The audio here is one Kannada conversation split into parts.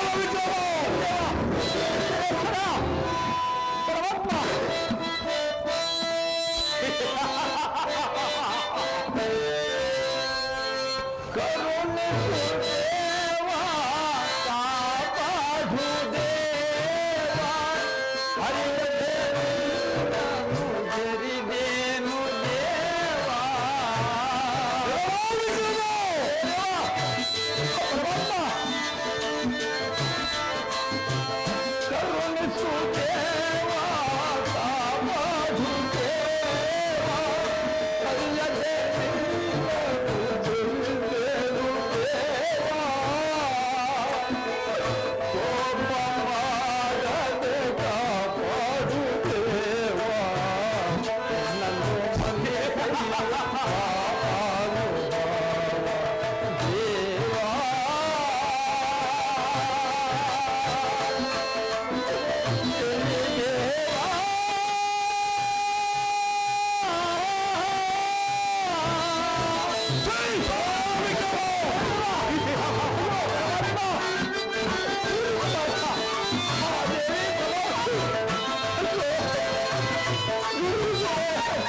Corona, Corona.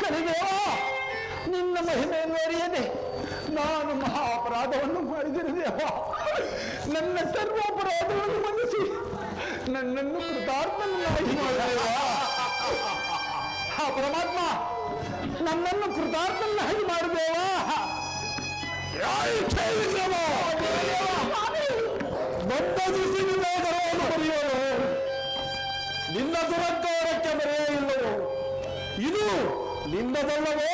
ಕಲಿದೇವ ನಿನ್ನ ಮಹಿಮೆಯನ್ನು ಅರಿಯದೆ ನಾನು ಮಹಾ ಅಪರಾಧವನ್ನು ಮಾಡಿದಿರು ದೇವ ನನ್ನ ಸರ್ವ ಅಪರಾಧವನ್ನು ಮನ್ನಿಸಿ ನನ್ನನ್ನು ಕೃತಾರ್ಥನನ್ನಾಗಿ ಮಾಡಿದೇವ ಹಾ ಪರಮಾತ್ಮ ನನ್ನನ್ನು ಕೃತಾರ್ಥನನ್ನಾಗಿ ಮಾಡಿದೇವ ದೊಡ್ಡ ದಿಸಿನಿಂದ ಬರುವನು ಬರೆಯೋನು ದುರಂಕಾರಕ್ಕೆ ಮರೆಯೇ ಇಲ್ಲವೋ? ಇದು ನಿನ್ನದಲ್ಲವೋ?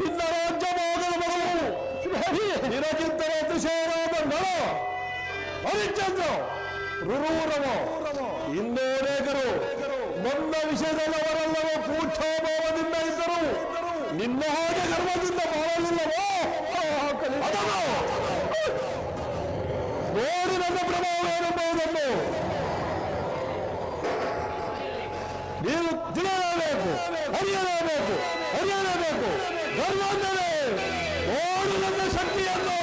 ನಿನ್ನ ರಾಜ್ಯ ಭಾಗದ ಮಗವು ನಿನಗಿಂತ ಅತಿಶಯವಾದ ನಳ ಹರಿಚಂದ್ರ ರುರೂರವ ಇನ್ನೋನೇಕರು ನನ್ನ ವಿಷಯದಲ್ಲವರೆಲ್ಲವೋ? ಪೂಕ್ಷಾಭಾವದಿಂದ ಇದ್ದರು, ನಿನ್ನ ಹಾಗೆ ಗರ್ವದಿಂದ ಅದನ್ನು ನೋಡಿ ನನ್ನ ಪ್ರಭಾವವೇನೆಂಬುದನ್ನು ನೀವು ಜಿಲ್ಲೆಯಲ್ಲೇ ಬೇಕು ಹರಿಯಲೇ ಬೇಕು ಹರಿಯಲೇ ಬೇಕು ಧರ್ಮ ಅಂದರೆ ಓಡು ನನ್ನ ಶಕ್ತಿಯನ್ನು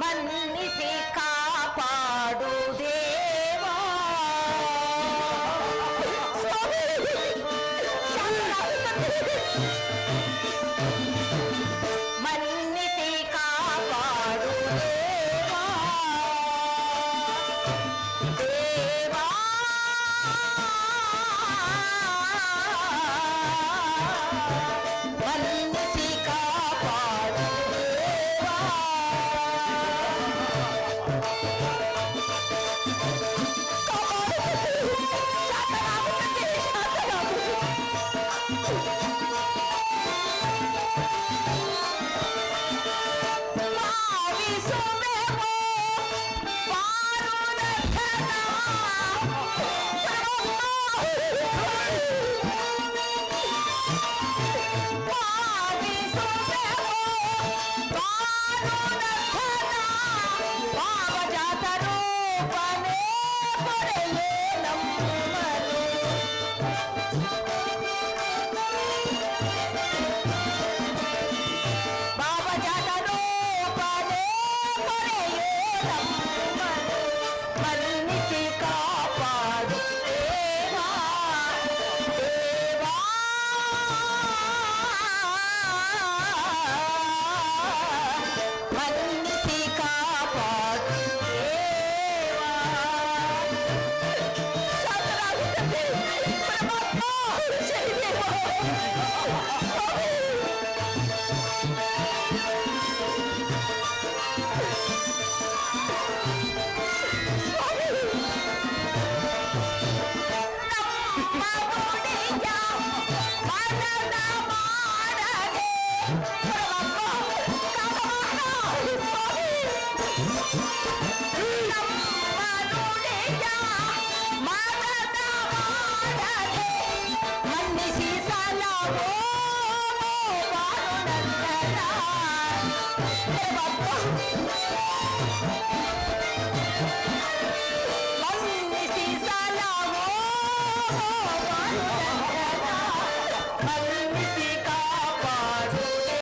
ಮನ್ನಿಸಿ ಕಾಪಾಡು ばった